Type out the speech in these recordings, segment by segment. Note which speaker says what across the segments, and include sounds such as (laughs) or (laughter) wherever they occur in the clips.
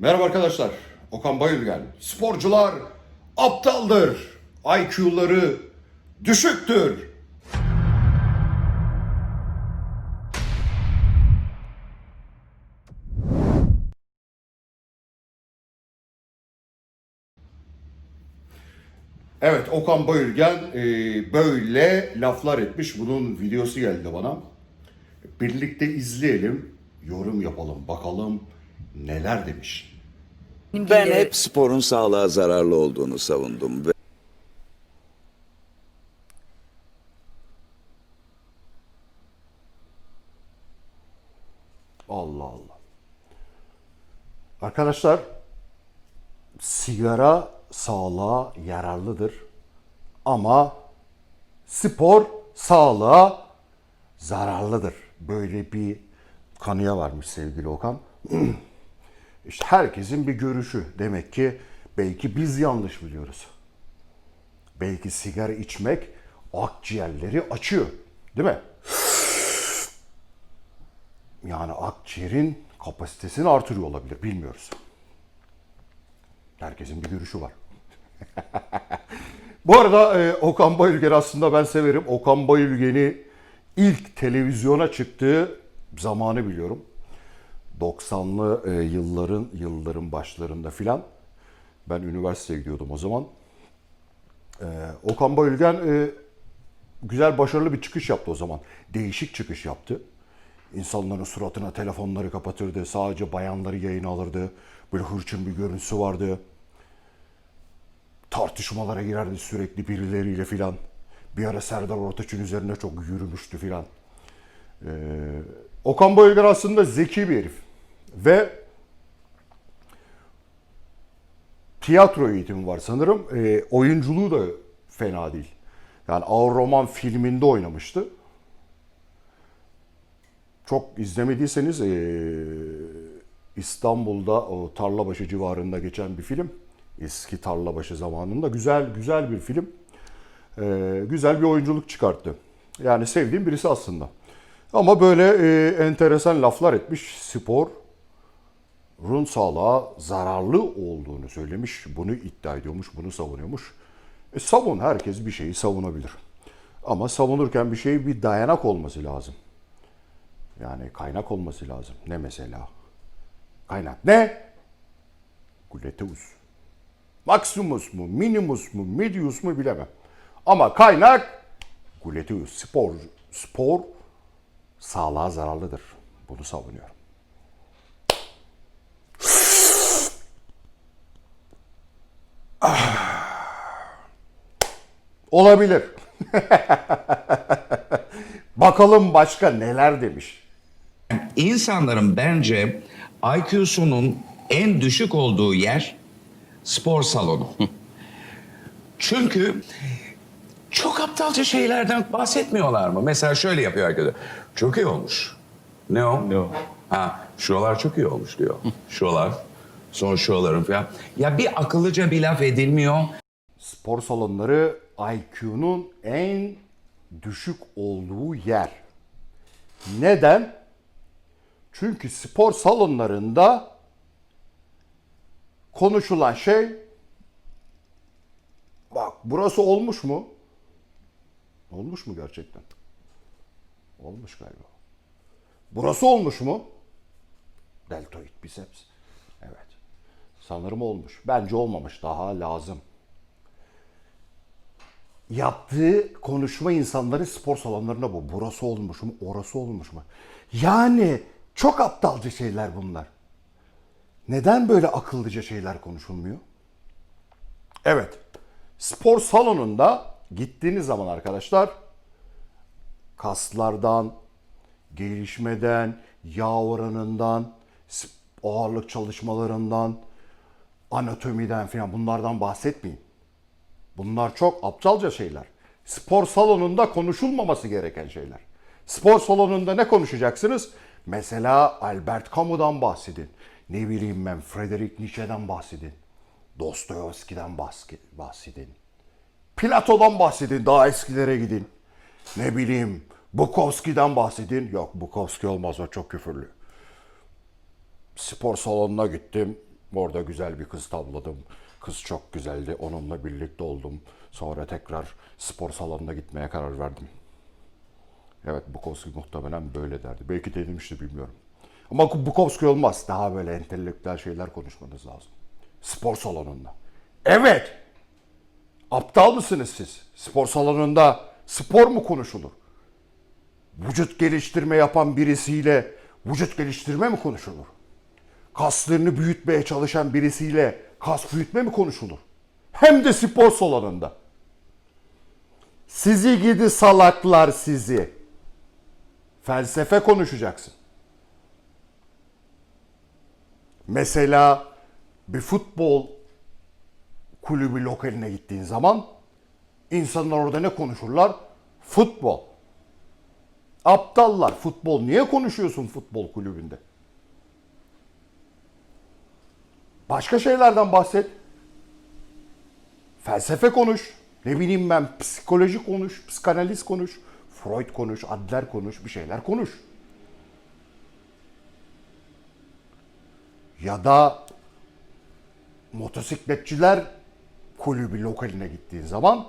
Speaker 1: Merhaba arkadaşlar. Okan Bayülgen. Sporcular aptaldır. IQ'ları düşüktür. Evet Okan Bayülgen e, böyle laflar etmiş. Bunun videosu geldi bana. Birlikte izleyelim, yorum yapalım, bakalım neler demiş.
Speaker 2: Ben hep sporun sağlığa zararlı olduğunu savundum ve
Speaker 1: Allah Allah. Arkadaşlar sigara sağlığa yararlıdır. Ama spor sağlığa zararlıdır. Böyle bir kanıya varmış sevgili Okan. (clears throat) işte herkesin bir görüşü. Demek ki belki biz yanlış biliyoruz. Belki sigara içmek akciğerleri açıyor. Değil mi? Yani akciğerin kapasitesini artırıyor olabilir. Bilmiyoruz. Herkesin bir görüşü var. (laughs) Bu arada e, Okan Bayülgen aslında ben severim. Okan Bayülgen'i ilk televizyona çıktığı zamanı biliyorum. 90'lı e, yılların yılların başlarında filan. Ben üniversiteye gidiyordum o zaman. E, Okan Bayülgen e, güzel başarılı bir çıkış yaptı o zaman. Değişik çıkış yaptı. İnsanların suratına telefonları kapatırdı. Sadece bayanları yayına alırdı. Böyle hırçın bir görüntüsü vardı. Tartışmalara girerdi sürekli birileriyle filan. Bir ara Serdar Ortaç'ın üzerine çok yürümüştü filan. Ee, Okan Bayülgen aslında zeki bir herif. Ve tiyatro eğitimi var sanırım. Ee, oyunculuğu da fena değil. Yani Ağır Roman filminde oynamıştı. Çok izlemediyseniz eee, İstanbul'da o Tarlabaşı civarında geçen bir film. Eski Tarlabaşı zamanında güzel güzel bir film. Eee, güzel bir oyunculuk çıkarttı. Yani sevdiğim birisi aslında. Ama böyle eee, enteresan laflar etmiş. Spor run sağlığa zararlı olduğunu söylemiş. Bunu iddia ediyormuş, bunu savunuyormuş. E, savun, herkes bir şeyi savunabilir. Ama savunurken bir şey bir dayanak olması lazım. Yani kaynak olması lazım. Ne mesela? Kaynak ne? Gluteus. Maximus mu, minimus mu, medius mu bilemem. Ama kaynak gluteus. Spor, spor sağlığa zararlıdır. Bunu savunuyorum. Olabilir. (laughs) Bakalım başka neler demiş.
Speaker 3: İnsanların bence IQ'sunun en düşük olduğu yer spor salonu. (laughs) Çünkü çok aptalca şeylerden bahsetmiyorlar mı? Mesela şöyle yapıyor arkadaşlar. Çok iyi olmuş. Ne o?
Speaker 4: Ne o?
Speaker 3: Ha, şuralar çok iyi olmuş diyor. (laughs) Şuralar. Sonra şuraların falan. Ya bir akıllıca bir laf edilmiyor.
Speaker 1: Spor salonları IQ'nun en düşük olduğu yer. Neden? Çünkü spor salonlarında konuşulan şey bak burası olmuş mu? Olmuş mu gerçekten? Olmuş galiba. Burası olmuş mu? Deltoid biceps. Evet. Sanırım olmuş. Bence olmamış. Daha lazım yaptığı konuşma insanların spor salonlarına bu. Burası olmuş mu, orası olmuş mu? Yani çok aptalca şeyler bunlar. Neden böyle akıllıca şeyler konuşulmuyor? Evet. Spor salonunda gittiğiniz zaman arkadaşlar kaslardan, gelişmeden, yağ oranından, ağırlık çalışmalarından, anatomiden falan bunlardan bahsetmeyin. Bunlar çok aptalca şeyler. Spor salonunda konuşulmaması gereken şeyler. Spor salonunda ne konuşacaksınız? Mesela Albert Camus'dan bahsedin. Ne bileyim ben Friedrich Nietzsche'den bahsedin. Dostoyevski'den bahs- bahsedin. Plato'dan bahsedin. Daha eskilere gidin. Ne bileyim Bukowski'den bahsedin. Yok Bukowski olmaz o çok küfürlü. Spor salonuna gittim. Orada güzel bir kız tavladım. Kız çok güzeldi. Onunla birlikte oldum. Sonra tekrar spor salonuna gitmeye karar verdim. Evet Bukowski muhtemelen böyle derdi. Belki de demişti bilmiyorum. Ama Bukowski olmaz. Daha böyle entelektüel şeyler konuşmanız lazım. Spor salonunda. Evet. Aptal mısınız siz? Spor salonunda spor mu konuşulur? Vücut geliştirme yapan birisiyle vücut geliştirme mi konuşulur? Kaslarını büyütmeye çalışan birisiyle kas büyütme mi konuşulur? Hem de spor salonunda. Sizi gidi salaklar sizi. Felsefe konuşacaksın. Mesela bir futbol kulübü lokaline gittiğin zaman insanlar orada ne konuşurlar? Futbol. Aptallar. Futbol. Niye konuşuyorsun futbol kulübünde? Başka şeylerden bahset. Felsefe konuş. Ne bileyim ben psikoloji konuş, psikanaliz konuş, Freud konuş, Adler konuş, bir şeyler konuş. Ya da motosikletçiler kulübü lokaline gittiğin zaman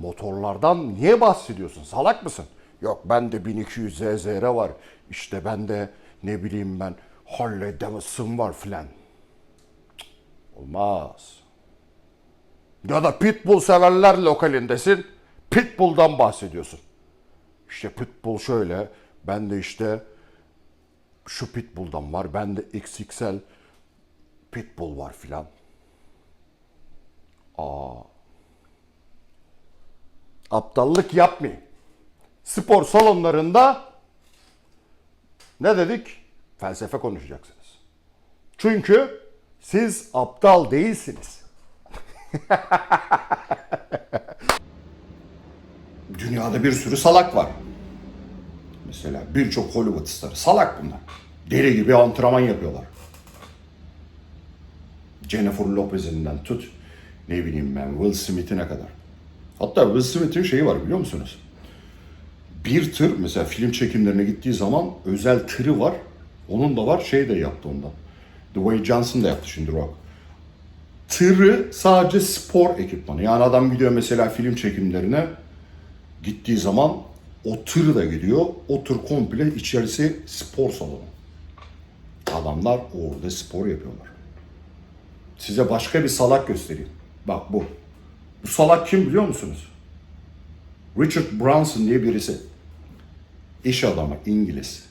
Speaker 1: motorlardan niye bahsediyorsun? Salak mısın? Yok bende 1200 ZZR var. İşte bende ne bileyim ben Harley Davidson var filan. Olmaz. Ya da pitbull severler lokalindesin. Pitbull'dan bahsediyorsun. İşte pitbull şöyle. Ben de işte şu pitbull'dan var. Ben de XXL pitbull var filan. aptallık yapmayın. Spor salonlarında ne dedik? Felsefe konuşacaksınız. Çünkü siz aptal değilsiniz. (laughs) Dünyada bir sürü salak var. Mesela birçok Hollywood starı salak bunlar. Deli gibi antrenman yapıyorlar. Jennifer Lopez'inden tut ne bileyim ben Will Smith'ine kadar. Hatta Will Smith'in şeyi var biliyor musunuz? Bir tır mesela film çekimlerine gittiği zaman özel tırı var. Onun da var şey de yaptı ondan. Dwayne Johnson da yaptı şimdi Rock. Tırı sadece spor ekipmanı. Yani adam gidiyor mesela film çekimlerine gittiği zaman o tır da gidiyor. O tır komple içerisi spor salonu. Adamlar orada spor yapıyorlar. Size başka bir salak göstereyim. Bak bu. Bu salak kim biliyor musunuz? Richard Branson diye birisi. İş adamı, İngiliz.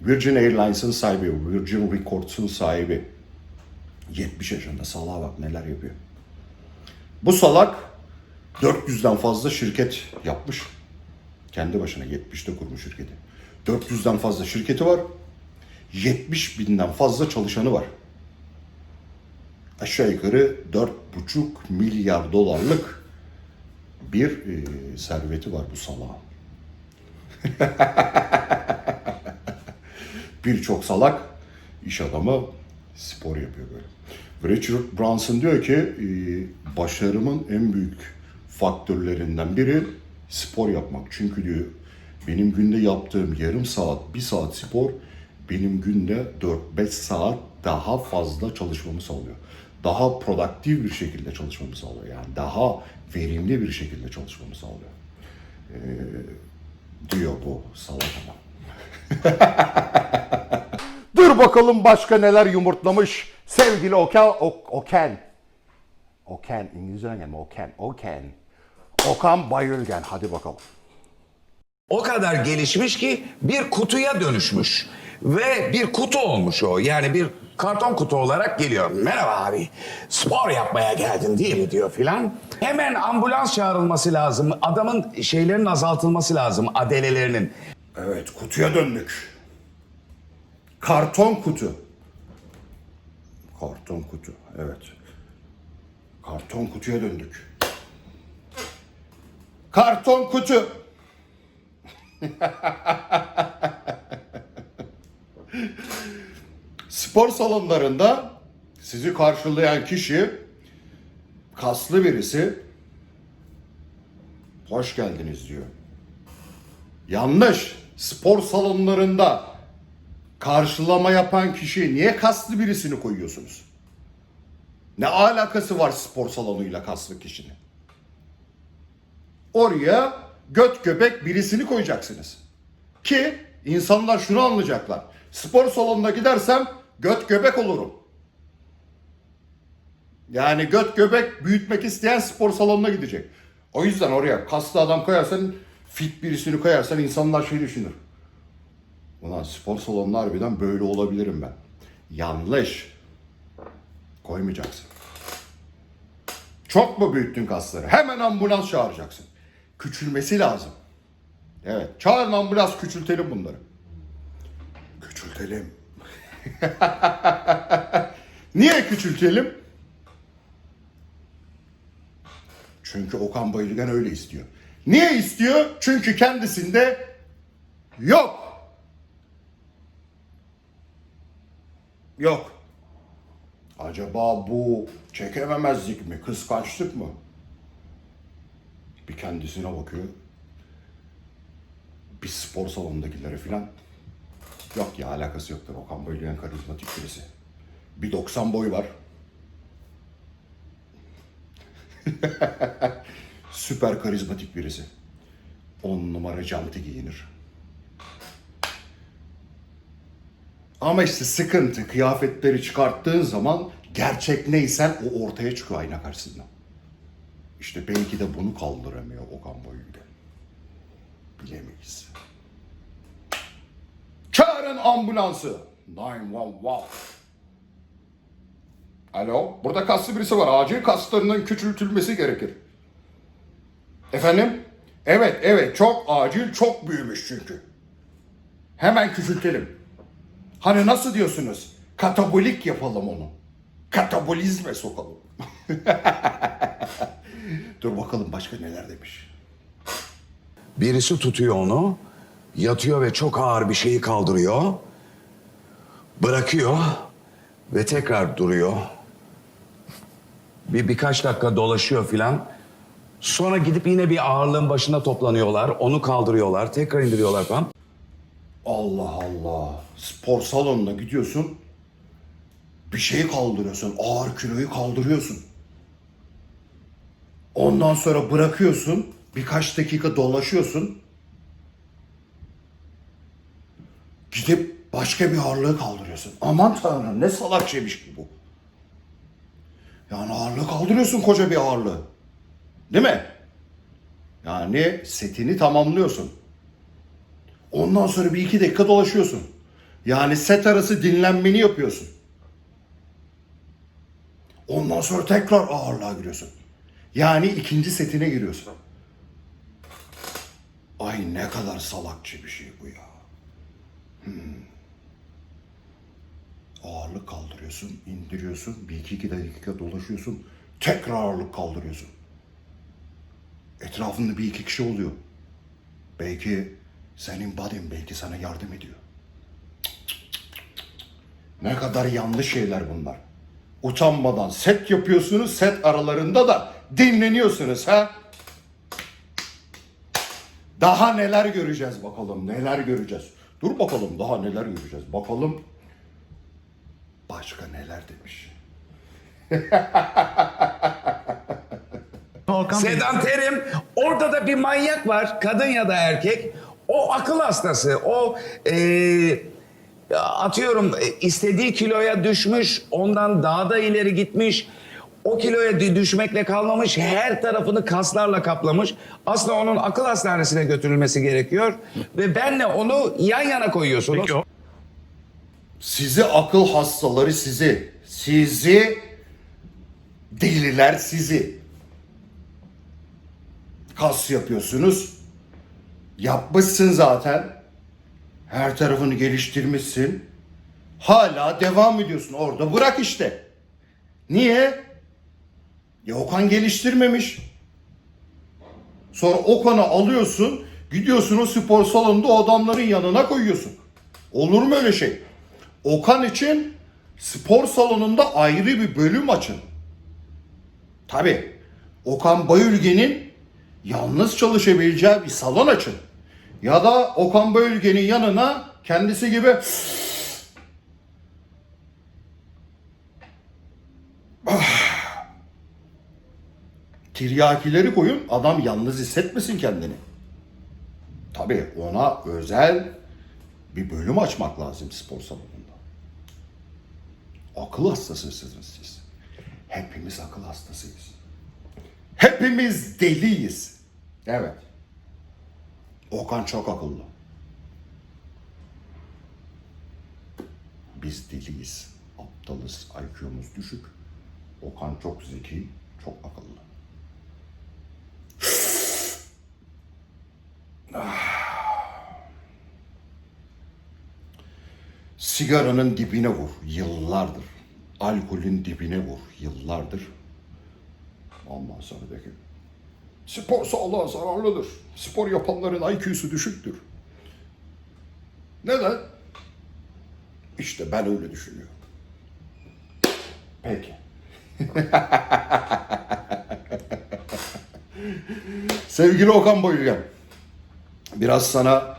Speaker 1: Virgin Airlines'ın sahibi, Virgin Records'un sahibi. 70 yaşında salağa bak neler yapıyor. Bu salak 400'den fazla şirket yapmış. Kendi başına 70'te kurmuş şirketi. 400'den fazla şirketi var. 70 binden fazla çalışanı var aşağı yukarı 4,5 milyar dolarlık bir e, serveti var bu salağın. (laughs) Birçok salak iş adamı spor yapıyor böyle. Richard Branson diyor ki e, başarımın en büyük faktörlerinden biri spor yapmak. Çünkü diyor benim günde yaptığım yarım saat, bir saat spor benim günde 4-5 saat daha fazla çalışmamı sağlıyor. Daha produktif bir şekilde çalışmamı sağlıyor. Yani daha verimli bir şekilde çalışmamı sağlıyor. Ee, diyor bu salak adam. (laughs) Dur bakalım başka neler yumurtlamış sevgili Okan. Ok- Oken. Oken. İngilizce mi? Oken. Oken. Okan Bayülgen. Hadi bakalım.
Speaker 3: O kadar gelişmiş ki bir kutuya dönüşmüş. Ve bir kutu olmuş o. Yani bir karton kutu olarak geliyor. Merhaba abi spor yapmaya geldin değil mi diyor filan. Hemen ambulans çağrılması lazım. Adamın şeylerin azaltılması lazım adelelerinin.
Speaker 1: Evet kutuya döndük. Karton kutu. Karton kutu evet. Karton kutuya döndük. Karton kutu. (laughs) Spor salonlarında sizi karşılayan kişi kaslı birisi hoş geldiniz diyor. Yanlış. Spor salonlarında karşılama yapan kişiye niye kaslı birisini koyuyorsunuz? Ne alakası var spor salonuyla kaslı kişinin? Oraya göt göbek birisini koyacaksınız. Ki insanlar şunu anlayacaklar. Spor salonuna gidersem göt göbek olurum. Yani göt göbek büyütmek isteyen spor salonuna gidecek. O yüzden oraya kaslı adam koyarsan, fit birisini koyarsan insanlar şey düşünür. Ulan spor salonunda harbiden böyle olabilirim ben. Yanlış. Koymayacaksın. Çok mu büyüttün kasları? Hemen ambulans çağıracaksın. Küçülmesi lazım. Evet. Çağırın ambulans küçültelim bunları. Küçültelim. (laughs) Niye küçültelim? Çünkü Okan Bayülgen öyle istiyor. Niye istiyor? Çünkü kendisinde yok. Yok. Acaba bu çekememezlik mi, kıskançlık mı? Bir kendisine bakıyor. Bir spor salonundakilere filan. Yok ya alakası yoktur. Okan Bayülgen karizmatik birisi. Bir 90 boy var. (laughs) Süper karizmatik birisi. 10 numara canti giyinir. Ama işte sıkıntı kıyafetleri çıkarttığın zaman gerçek neysen o ortaya çıkıyor ayna karşısında. İşte belki de bunu kaldıramıyor Okan Bayülgen. Bilemeyiz. Çağırın ambulansı. 911. Alo, burada kaslı birisi var. Acil kaslarının küçültülmesi gerekir. Efendim? Evet, evet. Çok acil, çok büyümüş çünkü. Hemen küçültelim. Hani nasıl diyorsunuz? Katabolik yapalım onu. Katabolizme sokalım. (laughs) Dur bakalım başka neler demiş.
Speaker 3: Birisi tutuyor onu, yatıyor ve çok ağır bir şeyi kaldırıyor. Bırakıyor ve tekrar duruyor. Bir birkaç dakika dolaşıyor filan. Sonra gidip yine bir ağırlığın başına toplanıyorlar. Onu kaldırıyorlar, tekrar indiriyorlar falan.
Speaker 1: Allah Allah. Spor salonuna gidiyorsun. Bir şeyi kaldırıyorsun. Ağır kiloyu kaldırıyorsun. Ondan sonra bırakıyorsun. Birkaç dakika dolaşıyorsun. Gidip başka bir ağırlığı kaldırıyorsun. Aman tanrım ne salak şeymiş ki bu. Yani ağırlığı kaldırıyorsun koca bir ağırlığı. Değil mi? Yani setini tamamlıyorsun. Ondan sonra bir iki dakika dolaşıyorsun. Yani set arası dinlenmeni yapıyorsun. Ondan sonra tekrar ağırlığa giriyorsun. Yani ikinci setine giriyorsun. Ay ne kadar salakça bir şey bu ya. Hmm. Ağırlık kaldırıyorsun, indiriyorsun, bir iki, iki dakika dolaşıyorsun, tekrar ağırlık kaldırıyorsun. Etrafında bir iki kişi oluyor. Belki senin buddy'n belki sana yardım ediyor. Ne kadar yanlış şeyler bunlar. Utanmadan set yapıyorsunuz, set aralarında da dinleniyorsunuz ha. Daha neler göreceğiz bakalım, neler göreceğiz. Dur bakalım daha neler göreceğiz. Bakalım başka neler demiş. (laughs)
Speaker 4: Volkan Bey,
Speaker 3: Sedan Terim, orada da bir manyak var, kadın ya da erkek. O akıl hastası, o eee, atıyorum e, istediği kiloya düşmüş, ondan daha da ileri gitmiş. O kiloya dü- düşmekle kalmamış, her tarafını kaslarla kaplamış. Aslında onun akıl hastanesine götürülmesi gerekiyor. Ve benle onu yan yana koyuyorsunuz.
Speaker 4: peki o-
Speaker 1: Sizi akıl hastaları sizi. Sizi deliler sizi. Kas yapıyorsunuz. Yapmışsın zaten. Her tarafını geliştirmişsin. Hala devam ediyorsun orada. Bırak işte. Niye? Ya Okan geliştirmemiş. Sonra Okan'ı alıyorsun, gidiyorsun o spor salonunda o adamların yanına koyuyorsun. Olur mu öyle şey? Okan için spor salonunda ayrı bir bölüm açın. Tabi Okan Bayülgen'in yalnız çalışabileceği bir salon açın. Ya da Okan Bölge'nin yanına kendisi gibi (sighs) tiryakileri koyun adam yalnız hissetmesin kendini. Tabii ona özel bir bölüm açmak lazım spor salonunda. Akıl hastasısınız siz. Hepimiz akıl hastasıyız. Hepimiz deliyiz. Evet. Okan çok akıllı. Biz deliyiz. Aptalız. IQ'muz düşük. Okan çok zeki, çok akıllı. (sighs) Sigaranın dibine vur yıllardır. Alkolün dibine vur yıllardır. Ondan sonra de spor sağlığa zararlıdır. Spor yapanların IQ'su düşüktür. Neden? İşte ben öyle düşünüyorum. Peki. (laughs) Sevgili Okan Boyülgen, biraz sana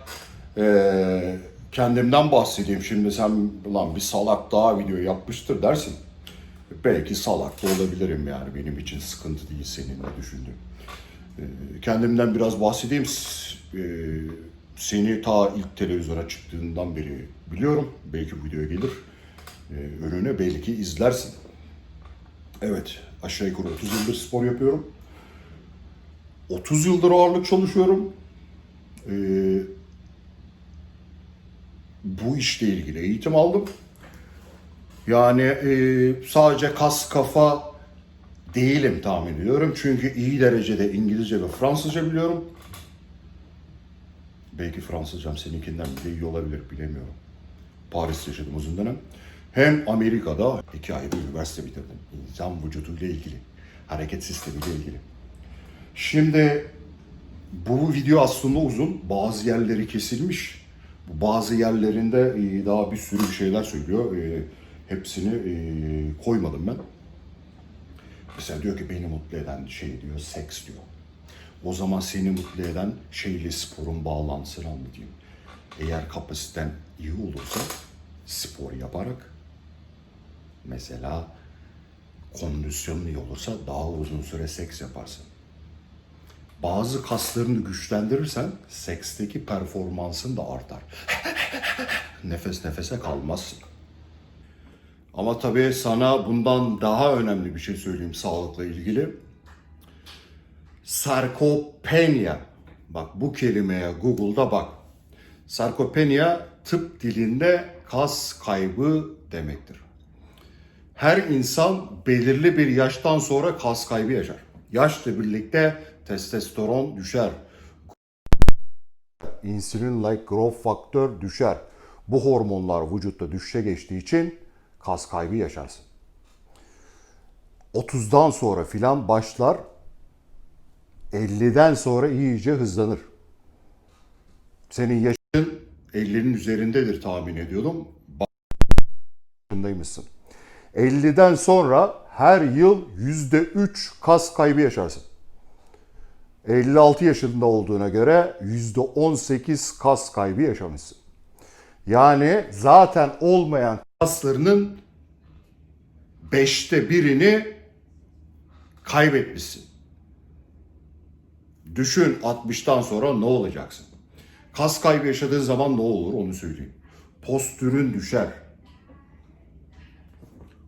Speaker 1: eee, kendimden bahsedeyim. Şimdi sen lan bir salak daha video yapmıştır dersin. Belki salak da olabilirim yani benim için sıkıntı değil senin ne düşündüğün. Eee, kendimden biraz bahsedeyim. Eee, seni ta ilk televizyona çıktığından beri biliyorum. Belki bu videoya gelir. Eee, önüne belki izlersin. Evet, aşağı yukarı 30 yıldır spor yapıyorum. 30 yıldır ağırlık çalışıyorum. Ee, bu işle ilgili eğitim aldım. Yani e, sadece kas kafa değilim tahmin ediyorum. Çünkü iyi derecede İngilizce ve Fransızca biliyorum. Belki Fransızcam seninkinden bile iyi olabilir bilemiyorum. Paris'te yaşadım uzun dönem. Hem Amerika'da iki ayrı üniversite bitirdim. İnsan vücuduyla ilgili, hareket sistemiyle ilgili. Şimdi bu video aslında uzun. Bazı yerleri kesilmiş. Bazı yerlerinde e, daha bir sürü bir şeyler söylüyor. E, Hepsini e, koymadım ben. Mesela diyor ki beni mutlu eden şey diyor seks diyor. O zaman seni mutlu eden şeyle sporun bağlantısını anlatayım. Eğer kapasiten iyi olursa spor yaparak mesela kondisyonun iyi olursa daha uzun süre seks yaparsın. Bazı kaslarını güçlendirirsen seksteki performansın da artar. (laughs) Nefes nefese kalmazsın. Ama tabii sana bundan daha önemli bir şey söyleyeyim sağlıkla ilgili. Sarkopenia. Bak bu kelimeye Google'da bak. Sarkopenia tıp dilinde kas kaybı demektir. Her insan belirli bir yaştan sonra kas kaybı yaşar. Yaşla birlikte testosteron düşer. İnsülin like growth faktör düşer. Bu hormonlar vücutta düşüşe geçtiği için kas kaybı yaşarsın. 30'dan sonra filan başlar. 50'den sonra iyice hızlanır. Senin yaşın 50'nin üzerindedir tahmin ediyordum. Farkındaymışsın. 50'den sonra her yıl %3 kas kaybı yaşarsın. 56 yaşında olduğuna göre %18 kas kaybı yaşamışsın. Yani zaten olmayan kaslarının beşte birini kaybetmişsin. Düşün 60'tan sonra ne olacaksın? Kas kaybı yaşadığın zaman ne olur onu söyleyeyim. Postürün düşer.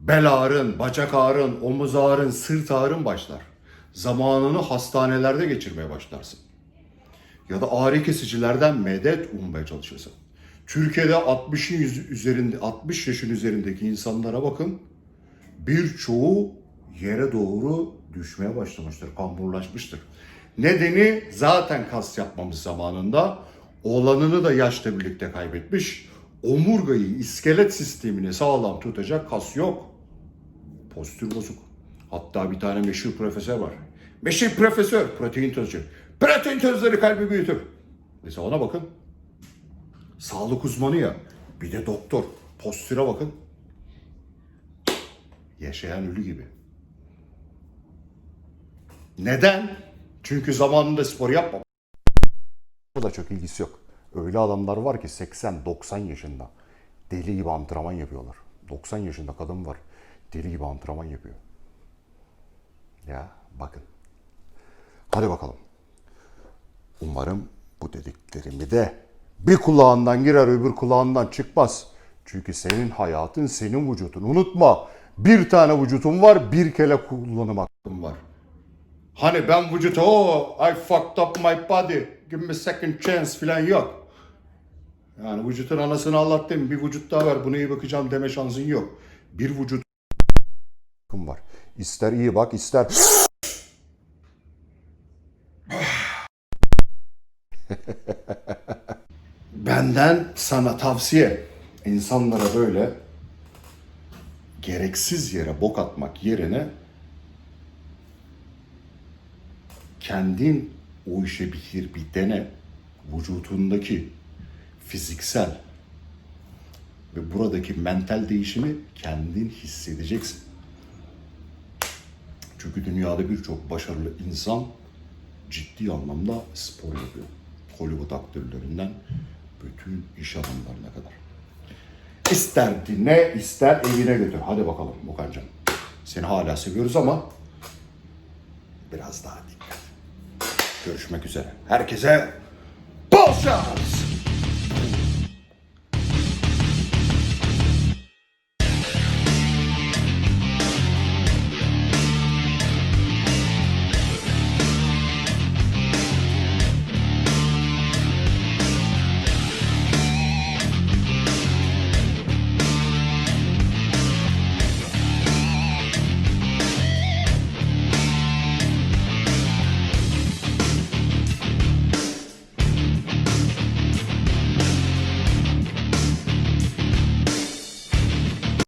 Speaker 1: Bel ağrın, bacak ağrın, omuz ağrın, sırt ağrın başlar. Zamanını hastanelerde geçirmeye başlarsın. Ya da ağrı kesicilerden medet ummaya çalışırsın. Türkiye'de 60'ın yüz- üzerinde 60 yaşın üzerindeki insanlara bakın. Birçoğu yere doğru düşmeye başlamıştır, kamburlaşmıştır. Nedeni zaten kas yapmamız zamanında olanını da yaşla birlikte kaybetmiş. Omurgayı, iskelet sistemini sağlam tutacak kas yok. Postür bozuk. Hatta bir tane meşhur profesör var. Meşhur profesör, protein tozcu. Protein tozları kalbi büyütür. Mesela ona bakın. Sağlık uzmanı ya. Bir de doktor. Postüre bakın. Yaşayan ölü gibi. Neden? Çünkü zamanında spor yapmamış. Bu da çok ilgisi yok. Öyle adamlar var ki 80-90 yaşında deli gibi antrenman yapıyorlar. 90 yaşında kadın var. Deli gibi antrenman yapıyor. Ya bakın. Hadi bakalım. Umarım bu dediklerimi de bir kulağından girer öbür kulağından çıkmaz. Çünkü senin hayatın senin vücudun. Unutma bir tane vücutun var bir kere kullanım hakkın var. Hani ben vücutu oh I fucked up my body give me second chance falan yok. Yani vücutun anasını anlattım bir vücut daha var buna iyi bakacağım deme şansın yok. Bir vücut var. İster iyi bak ister (laughs) (laughs) Benden sana tavsiye. insanlara böyle gereksiz yere bok atmak yerine kendin o işi bitir bir dene. Vücudundaki fiziksel ve buradaki mental değişimi kendin hissedeceksin. Çünkü dünyada birçok başarılı insan ciddi anlamda spor yapıyor. Hollywood aktörlerinden bütün iş adamlarına kadar. İster dinle, ister evine götür. Hadi bakalım Mukancığım. Seni hala seviyoruz ama biraz daha dikkat. Görüşmek üzere. Herkese bol şans.